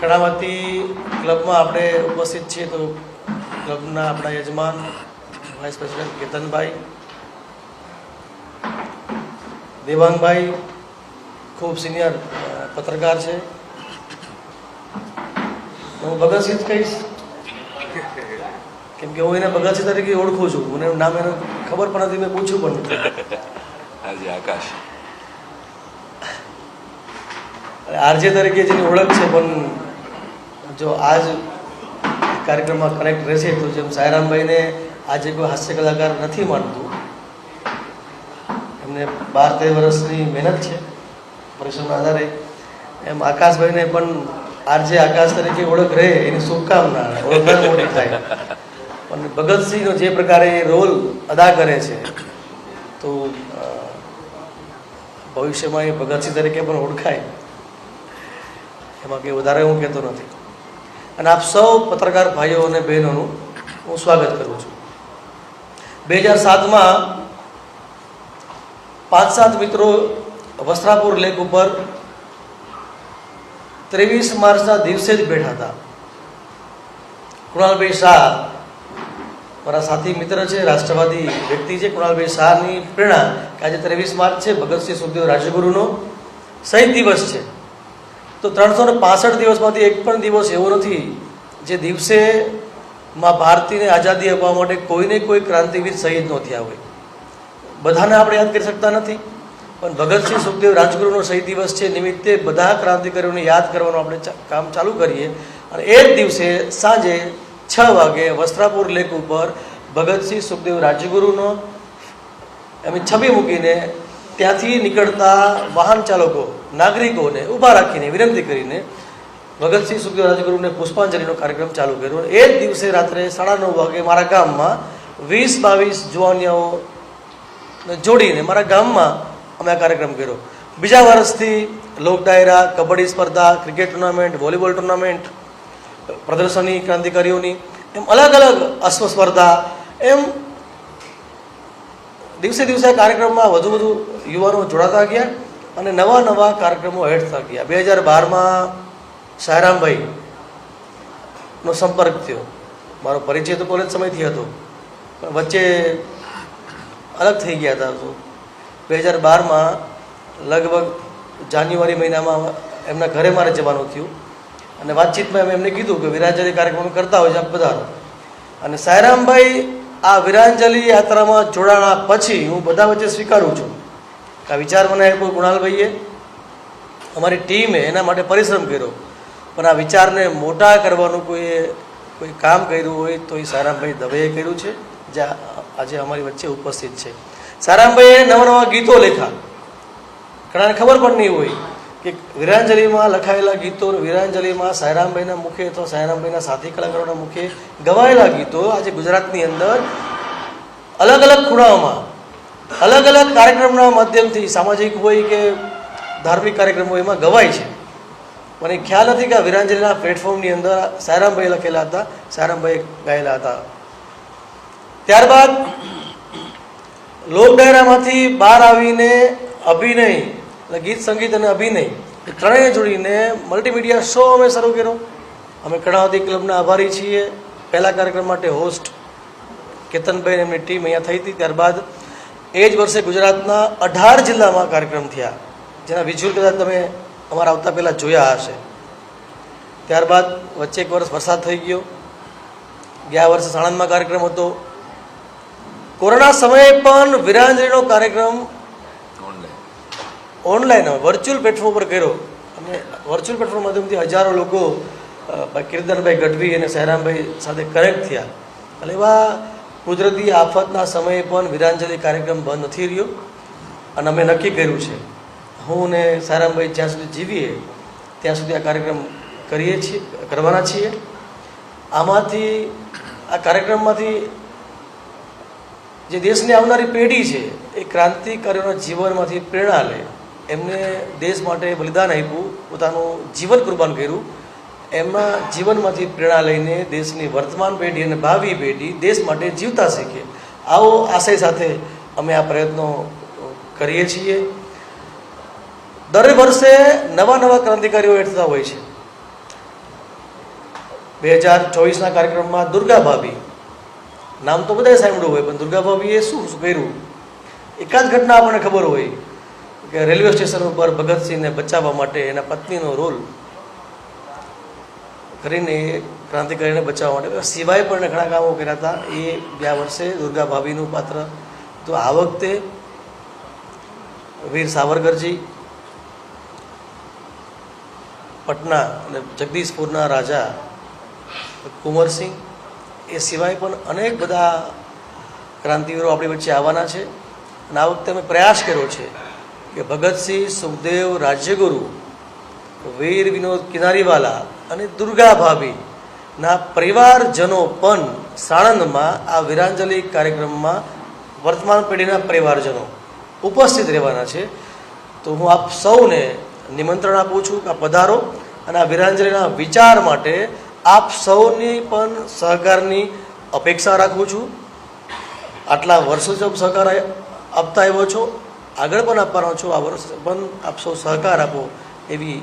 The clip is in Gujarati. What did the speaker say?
કર્ણાવતી ક્લબમાં આપણે ઉપસ્થિત છીએ તો ક્લબના આપણા યજમાન વાઇસ પ્રેસિડેન્ટ કેતનભાઈ દેવાંગભાઈ ખૂબ સિનિયર પત્રકાર છે. હું ભગતસિંહ કહીશ. કેમ કે હું એને ભગતસિંહ તરીકે ઓળખું છું. મને નામ એનું ખબર પણ નથી મેં પૂછ્યું પણ નથી. આકાશ. આરજે તરીકે જેની ઓળખ છે પણ જો આજ કાર્યક્રમમાં કનેક્ટ રહેશે તો જેમ સાયરામભાઈને આજે કોઈ હાસ્ય કલાકાર નથી માનતું, એમને બાર તેર વર્ષની મહેનત છે પરિશ્રમના આધારે. એમ આકાશભાઈને પણ આરજે આકાશ તરીકે ઓળખ રહે એની શુભકામના ઓળખ મોટી થાય. પણ ભગતસિંહનો જે પ્રકારે રોલ અદા કરે છે, તો ભવિષ્યમાં એ ભગતસિંહ તરીકે પણ ઓળખાય. એમાં કંઈ વધારે હું કહેતો નથી. અને આપ સૌ પત્રકાર ભાઈઓ અને બહેનોનું હું સ્વાગત કરું છું. બે હજાર સાતમાં પાંચ સાત મિત્રો વસ્ત્રાપુર લેક ઉપર ત્રેવીસ માર્ચના દિવસે જ બેઠા હતા. કૃણાલભાઈ શાહ મારા સાથી મિત્ર છે, રાષ્ટ્રવાદી વ્યક્તિ છે. કૃણાલભાઈ શાહની પ્રેરણા કે આજે ત્રેવીસ માર્ચ છે, ભગતસિંહ સુખદેવ રાજગુરુનો શહીદ દિવસ છે. તો ત્રણસો ને પાસઠ દિવસમાંથી એક પણ દિવસ એવો નથી જે દિવસે માં ભારતીને આઝાદી આપવા માટે કોઈને કોઈ ક્રાંતિવીર શહીદ ન થયા હોય. બધાને આપણે યાદ કરી શકતા નથી, પણ ભગતસિંહ સુખદેવ રાજગુરુનો શહીદ દિવસ છે નિમિત્તે બધા ક્રાંતિકારીઓને યાદ કરવાનું આપણે કામ ચાલુ કરીએ અને એ જ દિવસે સાંજે છ વાગે વસ્ત્રાપુર લેક ઉપર ભગતસિંહ સુખદેવ રાજગુરુનો એમની છબી મૂકીને ત્યાંથી નીકળતા વાહન ચાલકો નાગરિકોને ઊભા રાખીને, વિનંતી કરીને ભગતસિંહ સુખદેવ રાજગુરુને પુષ્પાંજલિનો કાર્યક્રમ ચાલુ કર્યો એ જ દિવસે રાત્રે સાડા નવ વાગે મારા ગામમાં વીસ બાવીસ જુવાનિયાઓ જોડીને મારા ગામમાં અમે આ કાર્યક્રમ કર્યો. બીજા વર્ષથી લોક ડાયરા, કબડ્ડી સ્પર્ધા, ક્રિકેટ ટુર્નામેન્ટ, વોલીબોલ ટુર્નામેન્ટ, પ્રદર્શની, ક્રાંતિકારીઓની, એમ અલગ અલગ અશ્વ સ્પર્ધા એમ દિવસે દિવસે કાર્યક્રમમાં વધુ વધુ યુવાનો જોડાતા ગયા. અને નવા નવા કાર્યક્રમો થતા ગયા બે હજાર બારમાં સાયરામભાઈનો સંપર્ક થયો. મારો પરિચય તો કોલેજ સમયથી હતો. પણ વચ્ચે અલગ થઈ ગયા હતા તો. બે હજાર બારમાં લગભગ જાન્યુઆરી મહિનામાં એમના ઘરે મારે જવાનું થયું. અને વાતચીતમાં એમ એમને કીધું કે વિરાંજલી કાર્યક્રમ કરતા હોય છે પધારો અને સાયરામભાઈ આ વિરાંજલી યાત્રામાં જોડાણા પછી હું બધા વચ્ચે સ્વીકારું છું. આ વિચાર મને આપ્યો કુણાલભાઈએ અમારી ટીમે એના માટે પરિશ્રમ કર્યો. પણ આ વિચારને મોટા કરવાનું કોઈએ કોઈ કામ કર્યું હોય તો એ સારામભાઈ દવેએ કર્યું છે, જે આજે અમારી વચ્ચે ઉપસ્થિત છે. સારામભાઈએ નવા નવા ગીતો લખ્યા. ઘણાને ખબર પણ નહીં હોય કે વિરાંજલિમાં લખાયેલા ગીતો, વિરાંજલિમાં સાયરામભાઈના મુખે અથવા સાયરામભાઈના સાથી કલાકારોના મુખે ગવાયેલા ગીતો આજે ગુજરાતની અંદર અલગ અલગ ખૂણાઓમાં અલગ અલગ કાર્યક્રમના માધ્યમથી સામાજિક હોય કે ધાર્મિક કાર્યક્રમો એમાં ગવાય છે. મને ખ્યાલ નથી કે આ વિરાંજલીના પ્લેટફોર્મની અંદર સાયરામભાઈ લખેલા હતા, સાયરામભાઈ ગાયેલા હતા. ત્યારબાદ લોક ડાયરામાંથી બહાર આવીને અભિનય, એટલે ગીત સંગીત અને અભિનય, એ ત્રણેય જોડીને મલ્ટીમીડિયા શો અમે શરૂ કર્યો. અમે કર્ણાવતી ક્લબના આભારી છીએ. પહેલા કાર્યક્રમ માટે હોસ્ટ કેતનભાઈ એમની ટીમ અહીંયા થઈ હતી. ત્યારબાદ એ જ વર્ષે ગુજરાતના અઢાર જિલ્લામાં કાર્યક્રમ થયા. જેના વિઝ્યુઅલ કદાચ તમે અમારા આવતા પહેલાં જોયા હશે. ત્યારબાદ વચ્ચે એક વર્ષ વરસાદ થઈ ગયો. ગયા વર્ષે સાણંદમાં કાર્યક્રમ હતો. કોરોના સમયે પણ વિરાંજળીનો કાર્યક્રમ ઓનલાઈન વર્ચ્યુઅલ પ્લેટફોર્મ પર કર્યો. અને વર્ચ્યુઅલ પ્લેટફોર્મ માધ્યમથી હજારો લોકો કીર્તનભાઈ ગઢવી અને સહેરામભાઈ સાથે કનેક્ટ થયા. એટલે એવા કુદરતી આફતના સમયે પણ વિરાંજલિ કાર્યક્રમ બંધ નથી રહ્યો અને અમે નક્કી કર્યું છે. હું ને સારામભાઈ જ્યાં સુધી જીવીએ, ત્યાં સુધી આ કાર્યક્રમ કરીએ છીએ, કરવાના છીએ. આમાંથી, આ કાર્યક્રમમાંથી જે દેશની આવનારી પેઢી છે, એ ક્રાંતિકારીઓના જીવનમાંથી પ્રેરણા લે. એમને દેશ માટે બલિદાન આપ્યું, પોતાનું જીવન કુરબાન કર્યું. એમના જીવનમાંથી પ્રેરણા લઈને દેશની વર્તમાન પેઢી અને ભાવિ પેઢી દેશ માટે જીવતા શીખે. આવો આશય સાથે અમે આ પ્રયત્નો કરીએ છીએ. દર વર્ષે નવા નવા ક્રાંતિકારીઓ એડ હોય છે. બે હજાર ચોવીસના કાર્યક્રમમાં દુર્ગા ભાભી. નામ તો બધાએ સાંભળ્યું હોય, પણ દુર્ગા ભાભીએ શું શું કર્યું? એકાદ ઘટના આપણને ખબર હોય કે રેલવે સ્ટેશન ઉપર ભગતસિંહને બચાવવા માટે એના પત્નીનો રોલ કરીને એ ક્રાંતિકારીને બચાવવા માટે. સિવાય પણ ઘણા કામો કર્યા હતા. એ ગયા વર્ષે દુર્ગા ભાભીનું પાત્ર. તો આ વખતે વીર સાવરકરજી, પટના અને જગદીશપુરના રાજા કુંવરસિંહ, એ સિવાય પણ અનેક બધા ક્રાંતિવીરો આપણી વચ્ચે આવવાના છે. અને આ વખતે અમે પ્રયાસ કર્યો છે કે ભગતસિંહ સુખદેવ રાજ્યગુરુ વીર વિનોદ કિનારીવાલા અને દુર્ગા ભાભી ના પરિવારજનો પણ સાણંદમાં આ વીરાંજલિ કાર્યક્રમમાં વર્તમાન પેઢીના પરિવારજનો ઉપસ્થિત રહેવાના છે. તો હું આપ સૌને નિમંત્રણ આપું છું કે પધારો અને આ વીરાંજલિના વિચાર માટે આપ સૌની પણ સહકારની અપેક્ષા રાખું છું. આટલા વર્ષો આપ સહકાર આપતા આવ્યો છો. આગળ પણ આપવાનો છો. આ વર્ષ પણ આપ સૌ સહકાર આપો એવી